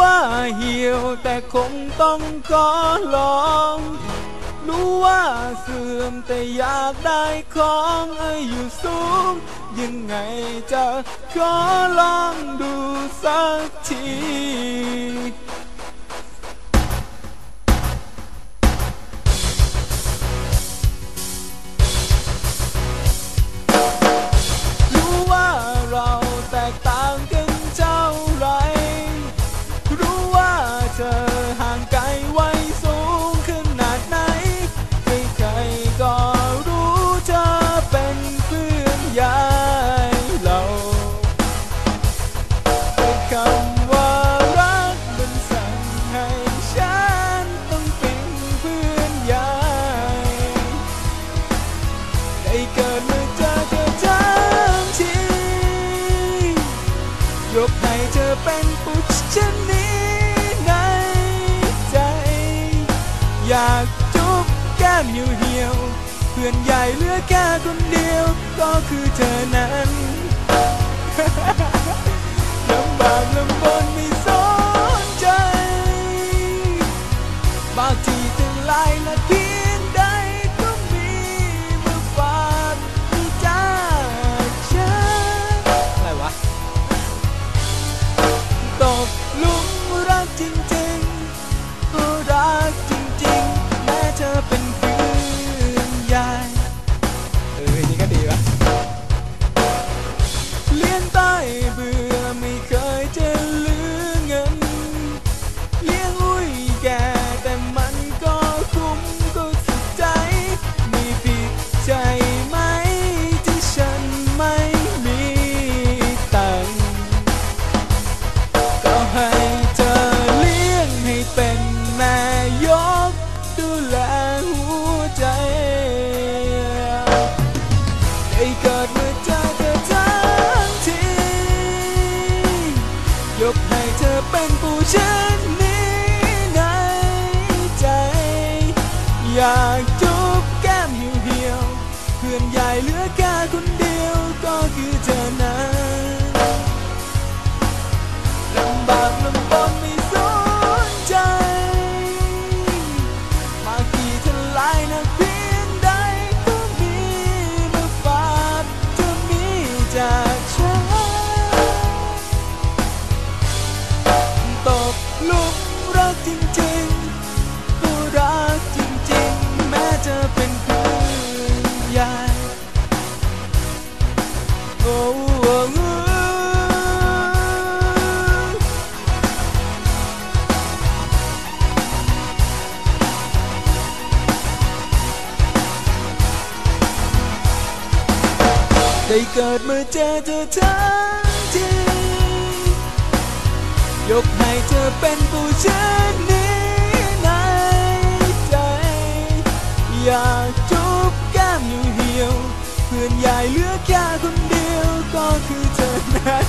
ว่าเหี่ยวแต่คงต้องขอลอง รู้ว่าเสื่อมแต่อยากได้ของอายุสูง ยังไงจะขอลองดูสักที เป็นผู้ชนี้ในใจ อยากจุบแก้มเหี่ยวเหี่ยวเพื่อนใหญ่เหลือแค่คนเดียว ก็คือเธอนั้นลำบากลำบนไม่สนใจ บางทีถึงลายละเพี ดูแลหัวใจได้เกิดเมื่อเจอเธอทั้งทียกให้เธอเป็นผู้ชนี้ในใจ อยากจุบแก้มเหี่ยวเพื่อนใหญ่เหลือแค่คนเดียว ทล ได้เกิดเมื่อเจอเธอทั้งทียกให้เธอเป็นผู้ชนี้ในใจ อยากจุบแก้มอยู่เหี่ยว เพื่อนใหญ่เหลือแค่คนเดียวก็คือเธอนั้น